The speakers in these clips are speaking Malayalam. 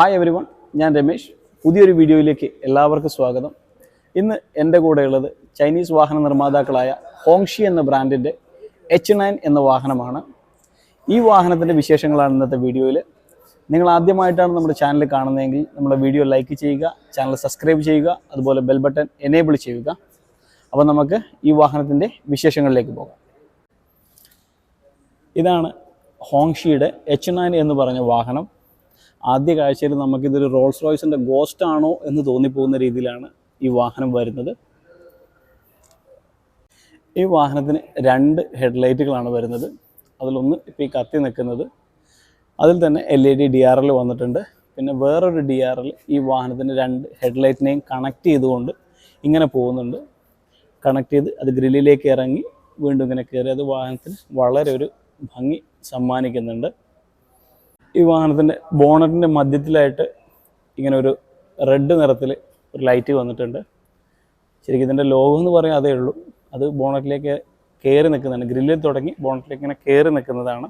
ഹായ് എവരി വൺ ഞാൻ രമേശ്. പുതിയൊരു വീഡിയോയിലേക്ക് എല്ലാവർക്കും സ്വാഗതം. ഇന്ന് എന്റെ കൂടെയുള്ളത് ചൈനീസ് വാഹന നിർമ്മാതാക്കളായ ഹോങ്ഷി എന്ന ബ്രാൻഡിന്റെ എച്ച് നയൻ എന്ന വാഹനമാണ്. ഈ വാഹനത്തിന്റെ വിശേഷങ്ങളാണ് ഇന്നത്തെ വീഡിയോയിൽ. നിങ്ങൾ ആദ്യമായിട്ടാണ് നമ്മുടെ ചാനൽ കാണുന്നതെങ്കിൽ നമ്മുടെ വീഡിയോ ലൈക്ക് ചെയ്യുക ചാനൽ സബ്സ്ക്രൈബ് ചെയ്യുക അതുപോലെ ബെൽ ബട്ടൺ എനേബിൾ ചെയ്യുക. അപ്പോൾ നമുക്ക് ഈ വാഹനത്തിന്റെ വിശേഷങ്ങളിലേക്ക് പോകാം. ഇതാണ് ഹോങ്ഷിയുടെ എച്ച് നയൻ എന്ന് പറഞ്ഞ വാഹനം. ആദ്യ കാഴ്ചയിൽ നമുക്കിതൊരു റോൾസ് റോയ്സിന്റെ ഗോസ്റ്റ് ആണോ എന്ന് തോന്നിപ്പോകുന്ന രീതിയിലാണ് ഈ വാഹനം വരുന്നത്. ഈ വാഹനത്തിന് രണ്ട് ഹെഡ്ലൈറ്റുകളാണ് വരുന്നത്. അതിലൊന്ന് ഇപ്പോൾ ഈ കത്തി നിൽക്കുന്നത്. അതിൽ തന്നെ L E D D R L വന്നിട്ടുണ്ട്. പിന്നെ വേറൊരു ഡി ആർ എൽ ഈ വാഹനത്തിന്റെ രണ്ട് ഹെഡ്ലൈറ്റിനെയും കണക്ട് ചെയ്തുകൊണ്ട് ഇങ്ങനെ പോകുന്നുണ്ട്. കണക്ട് ചെയ്ത് അത് ഗ്രില്ലിലേക്ക് ഇറങ്ങി വീണ്ടും ഇങ്ങനെ കയറി അത് വാഹനത്തിന് വളരെ ഒരു ഭംഗി സമ്മാനിക്കുന്നുണ്ട്. ഈ വാഹനത്തിന്റെ ബോണറ്റിന്റെ മധ്യത്തിലായിട്ട് ഇങ്ങനെ ഒരു റെഡ് നിറത്തിൽ ഒരു ലൈറ്റ് വന്നിട്ടുണ്ട്. ശരിക്കും ഇതിന്റെ ലോഗോ എന്ന് പറയാൻ അതേ ഉള്ളൂ. അത് ബോണറ്റിലേക്ക് കയറി നിൽക്കുന്നതാണ്. ഗ്രില്ലിൽ തുടങ്ങി ബോണറ്റിലേക്ക് ഇങ്ങനെ കയറി നിൽക്കുന്നതാണ്.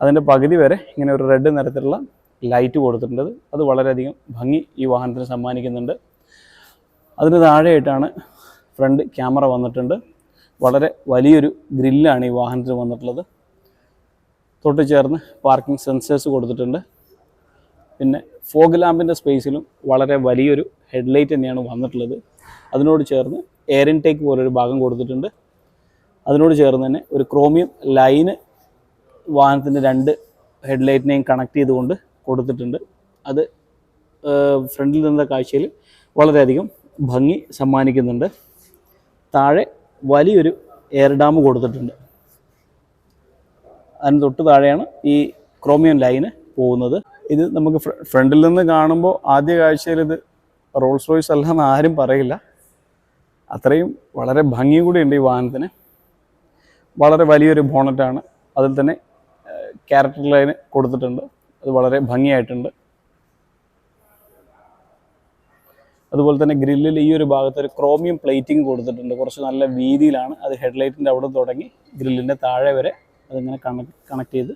അതിന്റെ പകുതി വരെ ഇങ്ങനെ ഒരു റെഡ് നിറത്തിലുള്ള ലൈറ്റ് കൊടുത്തിട്ടുണ്ട്. അത് വളരെയധികം ഭംഗി ഈ വാഹനത്തിന് സമ്മാനിക്കുന്നുണ്ട്. അതിന് താഴെയായിട്ടാണ് ഫ്രണ്ട് ക്യാമറ വന്നിട്ടുണ്ട്. വളരെ വലിയൊരു ഗ്രില്ലാണ് ഈ വാഹനത്തിന് വന്നിട്ടുള്ളത്. തൊട്ട് ചേർന്ന് പാർക്കിംഗ് സെൻസേഴ്സ് കൊടുത്തിട്ടുണ്ട്. പിന്നെ ഫോഗ് ലാമ്പിന്റെ സ്പേസിലും വളരെ വലിയൊരു ഹെഡ്ലൈറ്റ് തന്നെയാണ് വന്നിട്ടുള്ളത്. അതിനോട് ചേർന്ന് എയർ ഇൻടേക്ക് പോലൊരു ഭാഗം കൊടുത്തിട്ടുണ്ട്. അതിനോട് ചേർന്ന് തന്നെ ഒരു ക്രോമിയം ലൈന് വാഹനത്തിന്റെ രണ്ട് ഹെഡ്ലൈറ്റിനെയും കണക്ട് ചെയ്തുകൊണ്ട് കൊടുത്തിട്ടുണ്ട്. അത് ഫ്രണ്ടിൽ നിന്ന കാഴ്ചയിൽ വളരെയധികം ഭംഗി സമ്മാനിക്കുന്നുണ്ട്. താഴെ വലിയൊരു എയർ ഡാം കൊടുത്തിട്ടുണ്ട്. അതിന് തൊട്ട് താഴെയാണ് ഈ ക്രോമിയം ലൈന് പോകുന്നത്. ഇത് നമുക്ക് ഫ്രണ്ടിൽ നിന്ന് കാണുമ്പോൾ ആദ്യ കാഴ്ചയിൽ ഇത് റോൾസ് റോയ്സ് അല്ല എന്ന് ആരും പറയില്ല. അത്രയും വളരെ ഭംഗി കൂടിയുണ്ട് ഈ വാഹനത്തിന്. വളരെ വലിയൊരു ബോണറ്റാണ് അതിൽ തന്നെ ക്യാരക്ടർ ലൈന് കൊടുത്തിട്ടുണ്ട്. അത് വളരെ ഭംഗിയായിട്ടുണ്ട്. അതുപോലെ തന്നെ ഗ്രില്ലിൽ ഈ ഒരു ഭാഗത്ത് ഒരു ക്രോമിയം പ്ലേറ്റിംഗ് കൊടുത്തിട്ടുണ്ട്. കുറച്ച് നല്ല വീതിയിലാണ്. അത് ഹെഡ്ലൈറ്റിന്റെ അവിടെ തുടങ്ങി ഗ്രില്ലിന്റെ താഴെ വരെ അതിങ്ങനെ കണക്ട് കണക്ട് ചെയ്ത്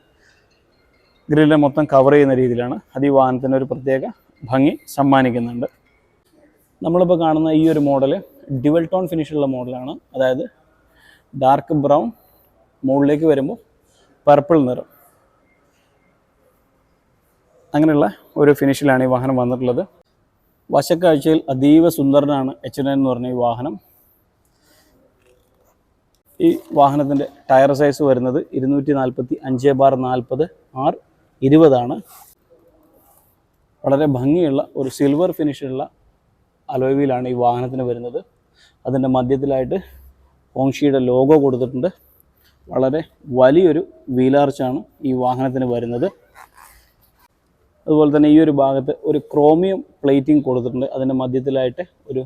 ഗ്രില്ലിനെ മൊത്തം കവർ ചെയ്യുന്ന രീതിയിലാണ് അത് ഈ വാഹനത്തിന് ഒരു പ്രത്യേക ഭംഗി സമ്മാനിക്കുന്നുണ്ട്. നമ്മളിപ്പോൾ കാണുന്ന ഈ ഒരു മോഡൽ ഡ്യുവൽ ടോൺ ഫിനിഷുള്ള മോഡലാണ് അതായത് ഡാർക്ക് ബ്രൗൺ മുകളിലേക്ക് വരുമ്പോൾ പർപ്പിൾ നിറം. അങ്ങനെയുള്ള ഒരു ഫിനിഷിലാണ് ഈ വാഹനം വന്നിട്ടുള്ളത്. വശക്കാഴ്ചയിൽ അതീവ സുന്ദരനാണ് എച്ച് എൻ എന്ന് പറഞ്ഞ ഈ വാഹനം. ഈ വാഹനത്തിന്റെ ടയർ സൈസ് വരുന്നത് ഇരുന്നൂറ്റി നാൽപ്പത്തി അഞ്ച് ബാർ നാൽപ്പത് ആർ ഇരുപതാണ്. വളരെ ഭംഗിയുള്ള ഒരു സിൽവർ ഫിനിഷുള്ള അലോവിയിലാണ് ഈ വാഹനത്തിന് വരുന്നത്. അതിന്റെ മധ്യത്തിലായിട്ട് ഹോങ്ഷിയുടെ ലോഗോ കൊടുത്തിട്ടുണ്ട്. വളരെ വലിയൊരു വീലാർച്ചാണ് ഈ വാഹനത്തിന് വരുന്നത്. അതുപോലെ തന്നെ ഈ ഒരു ഭാഗത്ത് ഒരു ക്രോമിയം പ്ലേറ്റിംഗ് കൊടുത്തിട്ടുണ്ട്. അതിന്റെ മധ്യത്തിലായിട്ട് ഒരു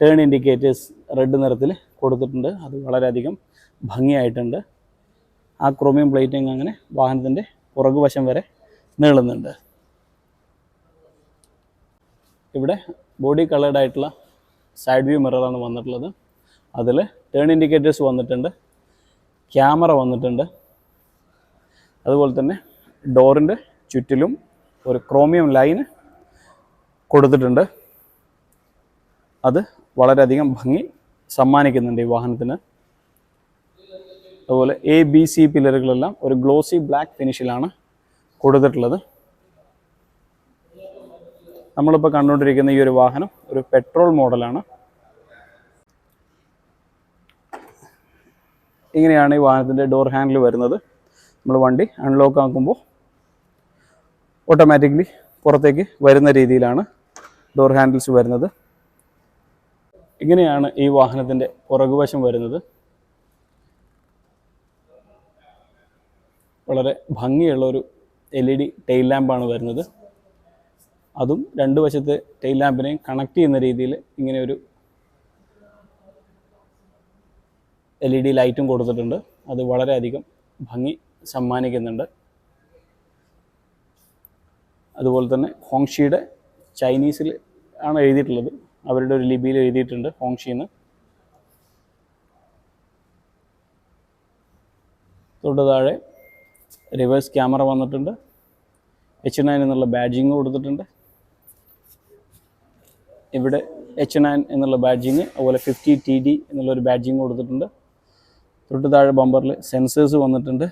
ടേൺ ഇൻഡിക്കേറ്റേഴ്സ് റെഡ് നിറത്തിൽ കൊടുത്തിട്ടുണ്ട്. അത് വളരെയധികം ഭംഗിയായിട്ടുണ്ട്. ആ ക്രോമിയം പ്ലേറ്റിംഗ് അങ്ങനെ വാഹനത്തിന്റെ പുറകുവശം വരെ നീളുന്നുണ്ട്. ഇവിടെ ബോഡി കളേർഡ് ആയിട്ടുള്ള സൈഡ് വ്യൂ മിററാണ് വന്നിട്ടുള്ളത്. അതിൽ ടേൺ ഇൻഡിക്കേറ്റേഴ്സ് വന്നിട്ടുണ്ട്. ക്യാമറ വന്നിട്ടുണ്ട്. അതുപോലെ തന്നെ ഡോറിന്റെ ചുറ്റിലും ഒരു ക്രോമിയം ലൈന് കൊടുത്തിട്ടുണ്ട്. അത് വളരെയധികം ഭംഗി സമ്മാനിക്കുന്നുണ്ട് ഈ വാഹനത്തിന്. അതുപോലെ എ ബി സി പില്ലറുകളെല്ലാം ഒരു ഗ്ലോസി ബ്ലാക്ക് ഫിനിഷിലാണ് കൊടുത്തിട്ടുള്ളത്. നമ്മളിപ്പോൾ കണ്ടുകൊണ്ടിരിക്കുന്ന ഈ ഒരു വാഹനം ഒരു പെട്രോൾ മോഡലാണ്. ഇങ്ങനെയാണ് ഈ വാഹനത്തിന്റെ ഡോർ ഹാൻഡിൽ വരുന്നത്. നമ്മൾ വണ്ടി അൺലോക്ക് ആക്കുമ്പോൾ ഓട്ടോമാറ്റിക്കലി പുറത്തേക്ക് വരുന്ന രീതിയിലാണ് ഡോർ ഹാൻഡിൽസ് വരുന്നത്. ഇങ്ങനെയാണ് ഈ വാഹനത്തിന്റെ പുറകുവശം വരുന്നത്. വളരെ ഭംഗിയുള്ളൊരു എൽ ഇ ഡി ടെയിൽ ലാമ്പാണ് വരുന്നത്. അതും രണ്ട് വശത്തെ ടെയിൽ ലാമ്പിനെയും കണക്ട് ചെയ്യുന്ന രീതിയിൽ ഇങ്ങനെ ഒരു എൽ ഇ ഡി ലൈറ്റും കൊടുത്തിട്ടുണ്ട്. അത് വളരെയധികം ഭംഗി സമ്മാനിക്കുന്നുണ്ട്. അതുപോലെ തന്നെ ഹോങ്ഷിയുടെ ചൈനീസിൽ ആണ് എഴുതിയിട്ടുള്ളത്. അവരുടെ ഒരു ലിപിയിൽ എഴുതിയിട്ടുണ്ട് ഹോങ്ഷിന്ന് തൊട്ട് താഴെ റിവേഴ്സ് ക്യാമറ വന്നിട്ടുണ്ട്. എച്ച് നയൻ എന്നുള്ള ബാഡ്ജിങ് കൊടുത്തിട്ടുണ്ട്. ഇവിടെ എച്ച് നയൻ എന്നുള്ള ബാഡ്ജിങ് അതുപോലെ ഫിഫ്റ്റി ടി ഡി എന്നുള്ളൊരു ബാഡ്ജിങ് കൊടുത്തിട്ടുണ്ട്. തൊട്ട് താഴെ ബമ്പറിൽ സെൻസേഴ്സ് വന്നിട്ടുണ്ട്.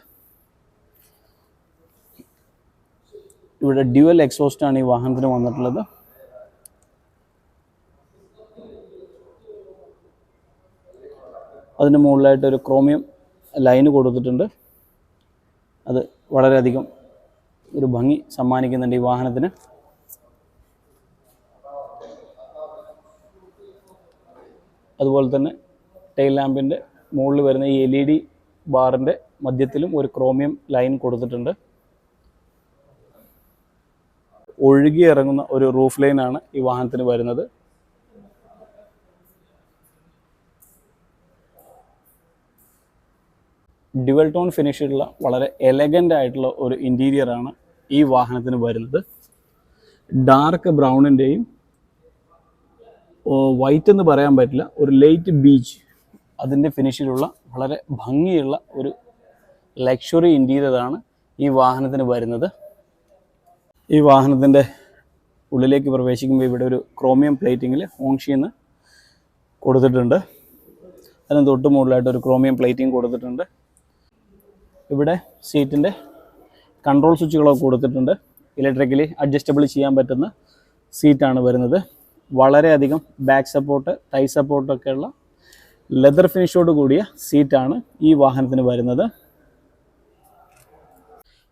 ഇവിടെ ഡ്യുവൽ എക്സോസ്റ്റാണ് ഈ വാഹനത്തിന് വന്നിട്ടുള്ളത്. അതിന് മുകളിലായിട്ട് ഒരു ക്രോമിയം ലൈന് കൊടുത്തിട്ടുണ്ട്. അത് വളരെയധികം ഒരു ഭംഗി സമ്മാനിക്കുന്നുണ്ട് ഈ വാഹനത്തിന്. അതുപോലെ തന്നെ ടെയിൽ ലാമ്പിന്റെ മുകളിൽ വരുന്ന ഈ എൽ ഇ ഡി ബാറിന്റെ മധ്യത്തിലും ഒരു ക്രോമിയം ലൈൻ കൊടുത്തിട്ടുണ്ട്. ഒഴുകി ഇറങ്ങുന്ന ഒരു റൂഫ് ലൈനാണ് ഈ വാഹനത്തിന് വരുന്നത്. ഡ്യുവൽ ടോൺ ഫിനിഷിലുള്ള വളരെ എലഗന്റ് ആയിട്ടുള്ള ഒരു ഇന്റീരിയർ ആണ് ഈ വാഹനത്തിന് വരുന്നത്. ഡാർക്ക് ബ്രൗണിന്റെയും വൈറ്റ് എന്ന് പറയാൻ പറ്റില്ല ഒരു ലൈറ്റ് ബീച്ച് അതിന്റെ ഫിനിഷിലുള്ള വളരെ ഭംഗിയുള്ള ഒരു ലക്ഷറി ഇന്റീരിയറാണ് ഈ വാഹനത്തിന് വരുന്നത്. ഈ വാഹനത്തിന്റെ ഉള്ളിലേക്ക് പ്രവേശിക്കുമ്പോൾ ഇവിടെ ഒരു ക്രോമിയം പ്ലേറ്റിങ്ങിൽ ഓങ്ഷിന്ന് കൊടുത്തിട്ടുണ്ട്. അതിന് തൊട്ട് മുകളിലായിട്ട് ഒരു ക്രോമിയം പ്ലേറ്റിംഗ് കൊടുത്തിട്ടുണ്ട്. ഇവിടെ സീറ്റിന്റെ കൺട്രോൾ സ്വിച്ചുകളൊക്കെ കൊടുത്തിട്ടുണ്ട്. ഇലക്ട്രിക്കലി അഡ്ജസ്റ്റബിൾ ചെയ്യാൻ പറ്റുന്ന സീറ്റാണ് വരുന്നത്. വളരെയധികം ബാക്ക് സപ്പോർട്ട് തൈ സപ്പോർട്ടൊക്കെയുള്ള ലെതർ ഫിനിഷോട് കൂടിയ സീറ്റാണ് ഈ വാഹനത്തിന് വരുന്നത്.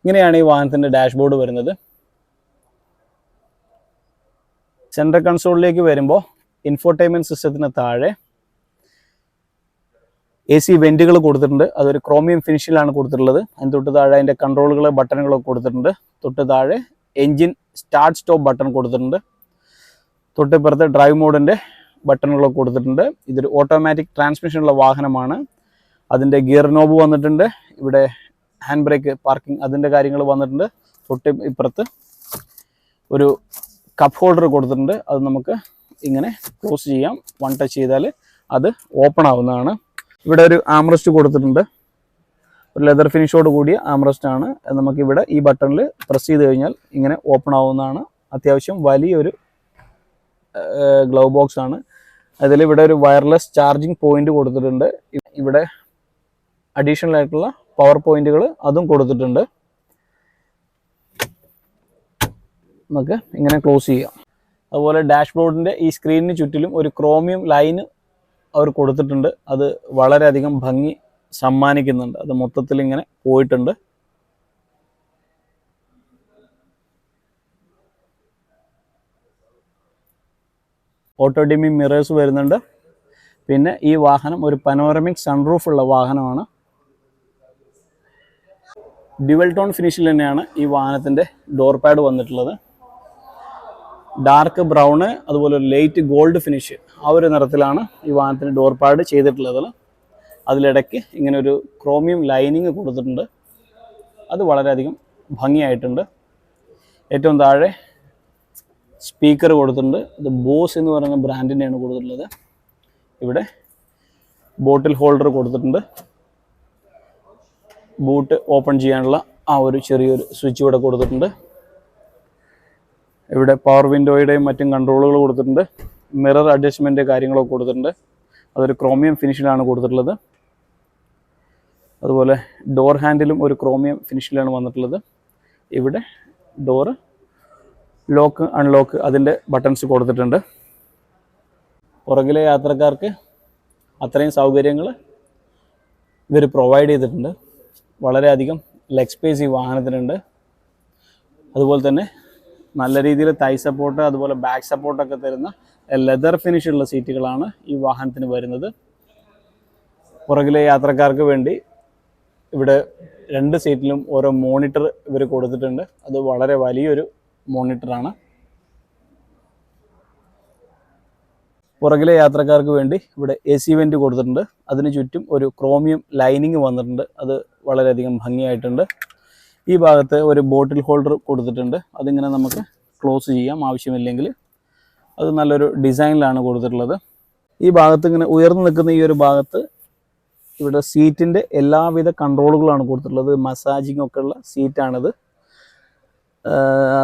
ഇങ്ങനെയാണ് ഈ വാഹനത്തിന്റെ ഡാഷ്ബോർഡ് വരുന്നത്. സെൻട്രൽ കൺസോളിലേക്ക് വരുമ്പോൾ ഇൻഫോർടൈൻമെന്റ് സിസ്റ്റത്തിന് താഴെ എ സി വെന്റുകൾ കൊടുത്തിട്ടുണ്ട്. അതൊരു ക്രോമിയം ഫിനിഷിലാണ് കൊടുത്തിട്ടുള്ളത്. അതിന് തൊട്ട് താഴെ അതിന്റെ കൺട്രോളുകൾ ബട്ടണുകളൊക്കെ കൊടുത്തിട്ടുണ്ട്. തൊട്ട് താഴെ എൻജിൻ സ്റ്റാർട്ട് സ്റ്റോപ്പ് ബട്ടൺ കൊടുത്തിട്ടുണ്ട്. തൊട്ടിപ്പുറത്ത് ഡ്രൈവ് മോഡിന്റെ ബട്ടണുകളൊക്കെ കൊടുത്തിട്ടുണ്ട്. ഇതൊരു ഓട്ടോമാറ്റിക് ട്രാൻസ്മിഷനുള്ള വാഹനമാണ്. അതിന്റെ ഗിയർ നോബ് വന്നിട്ടുണ്ട്. ഇവിടെ ഹാൻഡ് ബ്രേക്ക് പാർക്കിംഗ് അതിന്റെ കാര്യങ്ങൾ വന്നിട്ടുണ്ട്. തൊട്ട് ഇപ്പുറത്ത് ഒരു കപ്പ് ഹോൾഡർ കൊടുത്തിട്ടുണ്ട്. അത് നമുക്ക് ഇങ്ങനെ ക്ലോസ് ചെയ്യാം. വൺ ടച്ച് ചെയ്താൽ അത് ഓപ്പൺ ആവുന്നതാണ്. ഇവിടെ ഒരു ആംറസ്റ്റ് കൊടുത്തിട്ടുണ്ട്. ഒരു ലെതർ ഫിനിഷോട് കൂടിയ ആംറസ്റ്റ് ആണ്. നമുക്കിവിടെ ഈ ബട്ടണിൽ പ്രസ് ചെയ്ത് കഴിഞ്ഞാൽ ഇങ്ങനെ ഓപ്പൺ ആവുന്നതാണ്. അത്യാവശ്യം വലിയൊരു ഗ്ലൗ ബോക്സ് ആണ്. അതിൽ ഇവിടെ ഒരു വയർലെസ് ചാർജിങ് പോയിന്റ് കൊടുത്തിട്ടുണ്ട്. ഇവിടെ അഡീഷണൽ ആയിട്ടുള്ള പവർ പോയിന്റുകൾ അതും കൊടുത്തിട്ടുണ്ട്. നമുക്ക് ഇങ്ങനെ ക്ലോസ് ചെയ്യാം. അതുപോലെ ഡാഷ്ബോർഡിന്റെ ഈ സ്ക്രീനിന് ചുറ്റിലും ഒരു ക്രോമിയം ലൈന് അവർ കൊടുത്തിട്ടുണ്ട്. അത് വളരെയധികം ഭംഗി സമ്മാനിക്കുന്നുണ്ട്. അത് മൊത്തത്തിൽ ഇങ്ങനെ പോയിട്ടുണ്ട്. ഓട്ടോ ഡിമിങ് മിറേഴ്സ് വരുന്നുണ്ട്. പിന്നെ ഈ വാഹനം ഒരു പനോറമിക് സൺറൂഫ് ഉള്ള വാഹനമാണ്. ഡ്യുവൽ ടോൺ ഫിനിഷിൽ തന്നെയാണ് ഈ വാഹനത്തിന്റെ ഡോർ പാഡ് വന്നിട്ടുള്ളത്. ഡാർക്ക് ബ്രൗണ് അതുപോലെ ലൈറ്റ് ഗോൾഡ് ഫിനിഷ് ആ ഒരു നിറത്തിലാണ് ഈ വാഹനത്തിന് ഡോർ പാഡ് ചെയ്തിട്ടുള്ളത്. അതിലിടയ്ക്ക് ഇങ്ങനെ ഒരു ക്രോമിയം ലൈനിങ് കൊടുത്തിട്ടുണ്ട്. അത് വളരെയധികം ഭംഗിയായിട്ടുണ്ട്. ഏറ്റവും താഴെ സ്പീക്കർ കൊടുത്തിട്ടുണ്ട്. ഇത് ബോസ് എന്ന് പറയുന്ന ബ്രാൻഡിന്റെയാണ് കൊടുത്തിട്ടുള്ളത്. ഇവിടെ ബോട്ടിൽ ഹോൾഡർ കൊടുത്തിട്ടുണ്ട്. ബൂട്ട് ഓപ്പൺ ചെയ്യാനുള്ള ആ ഒരു ചെറിയൊരു സ്വിച്ച് ഇവിടെ കൊടുത്തിട്ടുണ്ട്. ഇവിടെ പവർ വിൻഡോയുടെയും മറ്റും കൺട്രോളുകൾ കൊടുത്തിട്ടുണ്ട്. മിറർ അഡ്ജസ്റ്റ്മെന്റ് കാര്യങ്ങളൊക്കെ കൊടുത്തിട്ടുണ്ട്. അതൊരു ക്രോമിയം ഫിനിഷിലാണ് കൊടുത്തിട്ടുള്ളത്. അതുപോലെ ഡോർ ഹാൻഡിലും ഒരു ക്രോമിയം ഫിനിഷിലാണ് വന്നിട്ടുള്ളത്. ഇവിടെ ഡോറ് ലോക്ക് അൺലോക്ക് അതിന്റെ ബട്ടൺസ് കൊടുത്തിട്ടുണ്ട്. പുറകിലെ യാത്രക്കാർക്ക് അത്രയും സൗകര്യങ്ങൾ ഇവർ പ്രൊവൈഡ് ചെയ്തിട്ടുണ്ട്. വളരെയധികം ലെഗ് സ്പേസ് ഈ വാഹനത്തിനുണ്ട്. അതുപോലെ തന്നെ നല്ല രീതിയിൽ തൈ സപ്പോർട്ട് അതുപോലെ ബാക്ക് സപ്പോർട്ടൊക്കെ തരുന്ന ലെതർ ഫിനിഷ് ഉള്ള സീറ്റുകളാണ് ഈ വാഹനത്തിന് വരുന്നത്. പുറകിലെ യാത്രക്കാർക്ക് വേണ്ടി ഇവിടെ രണ്ട് സീറ്റിലും ഓരോ മോണിറ്റർ ഇവർ കൊടുത്തിട്ടുണ്ട്. അത് വളരെ വലിയൊരു മോണിറ്ററാണ് പുറകിലെ യാത്രക്കാർക്ക് വേണ്ടി ഇവിടെ എ സി വെന്റ് കൊടുത്തിട്ടുണ്ട്. അതിന് ചുറ്റും ഒരു ക്രോമിയം ലൈനിങ് വന്നിട്ടുണ്ട്. അത് വളരെയധികം ഭംഗിയായിട്ടുണ്ട്. ഈ ഭാഗത്ത് ഒരു ബോട്ടിൽ ഹോൾഡർ കൊടുത്തിട്ടുണ്ട്. അതിങ്ങനെ നമുക്ക് ക്ലോസ് ചെയ്യാം. ആവശ്യമില്ലെങ്കിൽ അത് നല്ലൊരു ഡിസൈനിലാണ് കൊടുത്തിട്ടുള്ളത്. ഈ ഭാഗത്ത് ഇങ്ങനെ ഉയർന്നു നിൽക്കുന്ന ഈ ഒരു ഭാഗത്ത് ഇവിടെ സീറ്റിന്റെ എല്ലാവിധ കൺട്രോളുകളാണ് കൊടുത്തിട്ടുള്ളത്. മസാജിങ് ഒക്കെ ഉള്ള സീറ്റാണിത്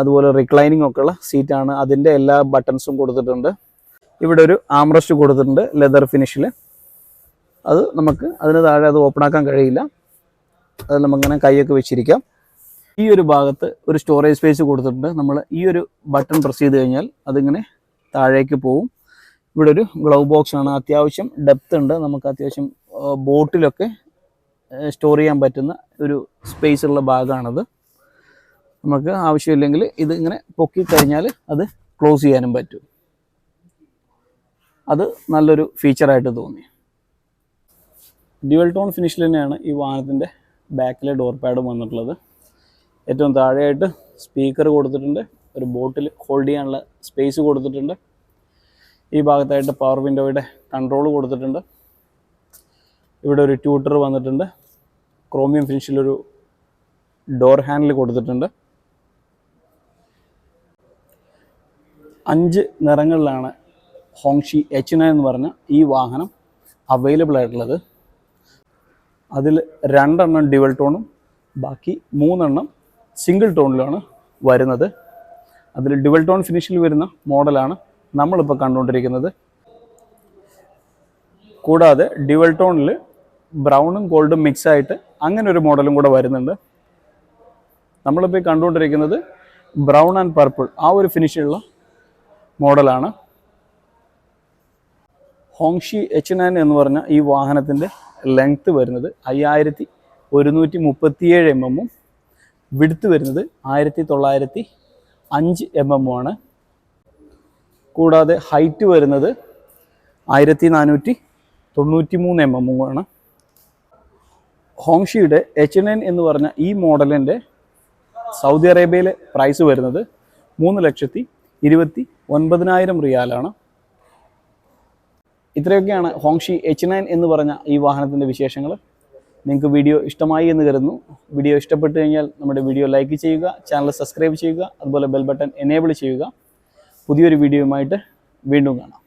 അതുപോലെ റിക്ലൈനിങ് ഒക്കെ ഉള്ള സീറ്റാണ്. അതിന്റെ എല്ലാ ബട്ടൺസും കൊടുത്തിട്ടുണ്ട്. ഇവിടെ ഒരു ആംറസ്റ്റ് കൊടുത്തിട്ടുണ്ട് ലെതർ ഫിനിഷിൽ അത് നമുക്ക് അതിന് താഴെ അത് ഓപ്പൺ ആക്കാൻ കഴിയില്ല. അത് നമുക്കിങ്ങനെ കൈയൊക്കെ വെച്ചിരിക്കാം. ഈ ഒരു ഭാഗത്ത് ഒരു സ്റ്റോറേജ് സ്പേസ് കൊടുത്തിട്ടുണ്ട്. നമ്മൾ ഈ ഒരു ബട്ടൺ പ്രസ് ചെയ്ത് കഴിഞ്ഞാൽ അതിങ്ങനെ താഴേക്ക് പോവും. ഇവിടെ ഒരു ഗ്ലൗ ബോക്സ് ആണ്. അത്യാവശ്യം ഡെപ്ത് ഉണ്ട്. നമുക്ക് അത്യാവശ്യം ബോട്ടിലൊക്കെ സ്റ്റോർ ചെയ്യാൻ പറ്റുന്ന ഒരു സ്പേസ് ഉള്ള ഭാഗമാണത്. നമുക്ക് ആവശ്യമില്ലെങ്കിൽ ഇത് ഇങ്ങനെ പൊക്കി കഴിഞ്ഞാൽ അത് ക്ലോസ് ചെയ്യാനും പറ്റും. അത് നല്ലൊരു ഫീച്ചറായിട്ട് തോന്നി. ഡ്യുവൽ ടോൺ ഫിനിഷിൽ തന്നെയാണ് ഈ വാഹനത്തിന്റെ ബാക്കിലെ ഡോർ പാഡും വന്നിട്ടുള്ളത്. ഏറ്റവും താഴെയായിട്ട് സ്പീക്കർ കൊടുത്തിട്ടുണ്ട്. ഒരു ബോട്ടിൽ ഹോൾഡ് ചെയ്യാനുള്ള സ്പേസ് കൊടുത്തിട്ടുണ്ട്. ഈ ഭാഗത്തായിട്ട് പവർ വിൻഡോയുടെ കൺട്രോൾ കൊടുത്തിട്ടുണ്ട്. ഇവിടെ ഒരു ട്യൂട്ടർ വന്നിട്ടുണ്ട്. ക്രോമിയം ഫിനിഷിലൊരു ഡോർ ഹാൻഡിൽ കൊടുത്തിട്ടുണ്ട്. അഞ്ച് നിറങ്ങളിലാണ് ഹോങ്ഷി എച്ച് നയൻ എന്ന് പറഞ്ഞ ഈ വാഹനം അവൈലബിൾ ആയിട്ടുള്ളത്. അതിൽ രണ്ടെണ്ണം ഡിവൽ ടോണും ബാക്കി മൂന്നെണ്ണം സിംഗിൾ ടോണിലാണ് വരുന്നത്. അതിൽ ഡുവൽ ടോൺ ഫിനിഷിൽ വരുന്ന മോഡലാണ് നമ്മളിപ്പോൾ കണ്ടുകൊണ്ടിരിക്കുന്നത്. കൂടാതെ ഡ്യുവൽ ടോണിൽ ബ്രൗണും ഗോൾഡും മിക്സ് ആയിട്ട് അങ്ങനെ ഒരു മോഡലും കൂടെ വരുന്നുണ്ട്. നമ്മളിപ്പോൾ കണ്ടുകൊണ്ടിരിക്കുന്നത് ബ്രൗൺ ആൻഡ് പർപ്പിൾ ആ ഒരു ഫിനിഷുള്ള മോഡലാണ്. ഹോങ്ഷി എച്ച് നയൻ എന്ന് പറഞ്ഞ ഈ വാഹനത്തിന്റെ ലെങ്ത്ത് വരുന്നത് അയ്യായിരത്തി ഒരുന്നൂറ്റി മുപ്പത്തിയേഴ് എം എമ്മും വിടുത്ത് വരുന്നത് ആയിരത്തി തൊള്ളായിരത്തി അഞ്ച് എം എം ആണ്. കൂടാതെ ഹൈറ്റ് വരുന്നത് ആയിരത്തി നാനൂറ്റി തൊണ്ണൂറ്റി മൂന്ന് എം എം ആണ്. ഹോങ്ഷിയുടെ എച്ച് എൻ എൻ എന്ന് പറഞ്ഞ ഈ മോഡലിന്റെ സൗദി അറേബ്യയിലെ പ്രൈസ് വരുന്നത് മൂന്ന് ലക്ഷത്തി ഇരുപത്തി ഒൻപതിനായിരം റിയാലാണ് ഇത്രയൊക്കെയാണ് ഹോങ്ഷി എച്ച് നയൻ എന്ന് പറഞ്ഞ ഈ വാഹനത്തിന്റെ വിശേഷങ്ങൾ നിങ്ങൾക്ക് വീഡിയോ ഇഷ്ടമായി എന്ന് കരുതുന്നു. വീഡിയോ ഇഷ്ടപ്പെട്ടു കഴിഞ്ഞാൽ നമ്മുടെ വീഡിയോ ലൈക്ക് ചെയ്യുക ചാനൽ സബ്സ്ക്രൈബ് ചെയ്യുക അതുപോലെ ബെൽ ബട്ടൺ എനേബിൾ ചെയ്യുക. പുതിയൊരു വീഡിയോയുമായിട്ട് വീണ്ടും കാണാം.